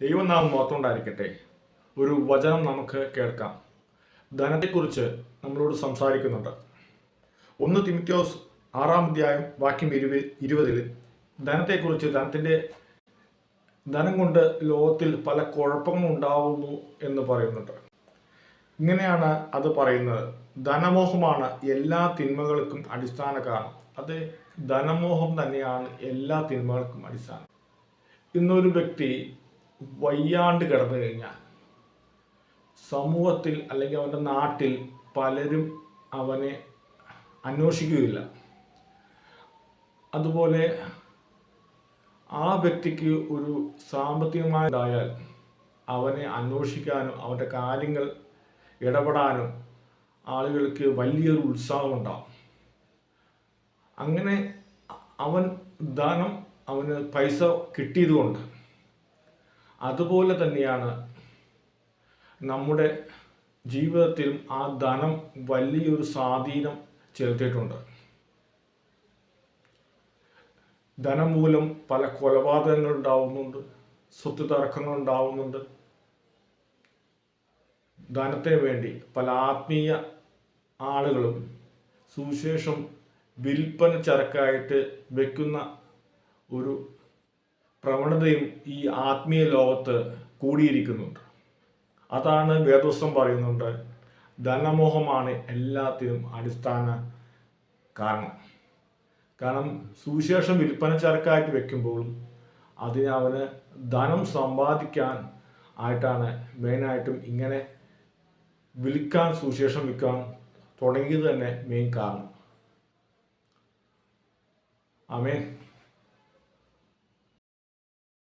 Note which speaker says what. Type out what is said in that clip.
Speaker 1: ദൈവനാമം ഓർത്തുകൊണ്ടായിരിക്കട്ടെ ഒരു വചനം നമുക്ക് കേൾക്കാം. ധനത്തെക്കുറിച്ച് നമ്മളോട് സംസാരിക്കുന്നുണ്ട്. ഒന്ന് തിമിത്യോസ് ആറാം അധ്യായം വാക്യം ഇരുപത് ഇരുപതിൽ ധനത്തെക്കുറിച്ച് ധനത്തിന്റെ ധനം കൊണ്ട് ലോകത്തിൽ പല കുഴപ്പങ്ങളും ഉണ്ടാവുന്നു എന്ന് പറയുന്നുണ്ട്. ഇങ്ങനെയാണ് അത് പറയുന്നത്. ധനമോഹമാണ് എല്ലാ തിന്മകൾക്കും അടിസ്ഥാന കാരണം. അത് ധനമോഹം തന്നെയാണ് എല്ലാ തിന്മകൾക്കും അടിസ്ഥാനം. ഇന്നൊരു വ്യക്തി വയ്യാണ്ട് കിടന്നു കഴിഞ്ഞാൽ സമൂഹത്തിൽ അല്ലെങ്കിൽ അവന്റെ നാട്ടിൽ പലരും അവനെ അന്വേഷിക്കുകയില്ല. അതുപോലെ ആ വ്യക്തിക്ക് ഒരു സാമ്പത്തികമായതായാൽ അവനെ അന്വേഷിക്കാനും അവന്റെ കാര്യങ്ങൾ ഇടപെടാനും ആളുകൾക്ക് വലിയൊരു ഉത്സാഹം ഉണ്ടാവും അങ്ങനെ അവൻ ദാനം അവന് പൈസ കിട്ടിയതുകൊണ്ട് അതുപോലെ തന്നെയാണ് നമ്മുടെ ജീവിതത്തിലും ആ ധനം വലിയൊരു സ്വാധീനം ചെലുത്തിയിട്ടുണ്ട്. ധനം മൂലം പല കൊലപാതകങ്ങൾ ഉണ്ടാവുന്നുണ്ട് സ്വത്ത് തർക്കങ്ങൾ ഉണ്ടാവുന്നുണ്ട്. ധനത്തിന് വേണ്ടി പല ആത്മീയ ആളുകളും സുവിശേഷം വിൽപ്പന ചരക്കായിട്ട് വെക്കുന്ന ഒരു പ്രവണതയും ഈ ആത്മീയ ലോകത്ത് കൂടിയിരിക്കുന്നുണ്ട്. അതാണ് വേദോസ്വം പറയുന്നുണ്ട് ധനമോഹമാണ് എല്ലാത്തിനും അടിസ്ഥാന കാരണം. കാരണം സുവിശേഷം വിൽപ്പന ചരക്കായിട്ട് വെക്കുമ്പോഴും അതിന് അവന് ധനം സമ്പാദിക്കാൻ ആയിട്ടാണ് മെയിനായിട്ടും ഇങ്ങനെ വിൽക്കാൻ സുവിശേഷം വിൽക്കാൻ തുടങ്ങിയത് തന്നെ മെയിൻ കാരണം. ആമേൻ.